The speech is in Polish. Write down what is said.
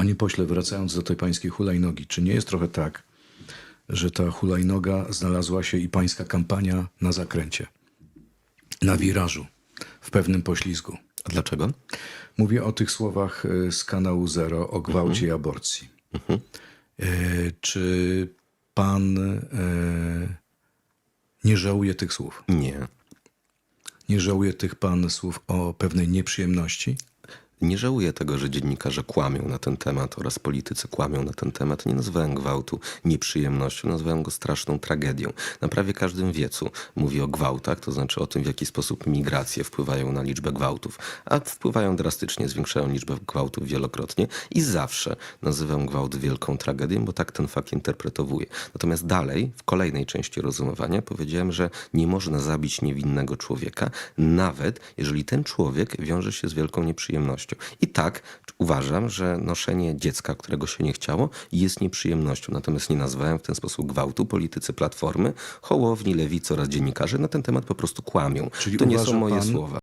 Panie pośle, wracając do tej pańskiej hulajnogi, czy nie jest trochę tak, że ta hulajnoga znalazła się i pańska kampania na zakręcie, na wirażu, w pewnym poślizgu? A dlaczego? Mówię o tych słowach e, z kanału Zero o gwałcie i aborcji. E, Czy pan e, nie żałuje tych słów? Nie. Nie żałuje tych pan słów o pewnej nieprzyjemności? Nie żałuję tego, że dziennikarze kłamią na ten temat oraz politycy kłamią na ten temat. Nie nazwałem gwałtu nieprzyjemnością, nazwałem go straszną tragedią. Na prawie każdym wiecu mówi o gwałtach, to znaczy o tym, w jaki sposób migracje wpływają na liczbę gwałtów, a wpływają drastycznie, zwiększają liczbę gwałtów wielokrotnie i zawsze nazywam gwałt wielką tragedią, bo tak ten fakt interpretowuję. Natomiast dalej, w kolejnej części rozumowania powiedziałem, że nie można zabić niewinnego człowieka, nawet jeżeli ten człowiek wiąże się z wielką nieprzyjemnością. I tak uważam, że noszenie dziecka, którego się nie chciało, jest nieprzyjemnością. Natomiast nie nazwałem w ten sposób gwałtu. Politycy Platformy, Hołowni, Lewicy oraz dziennikarze na ten temat po prostu kłamią. Czyli to nie są moje pan- słowa.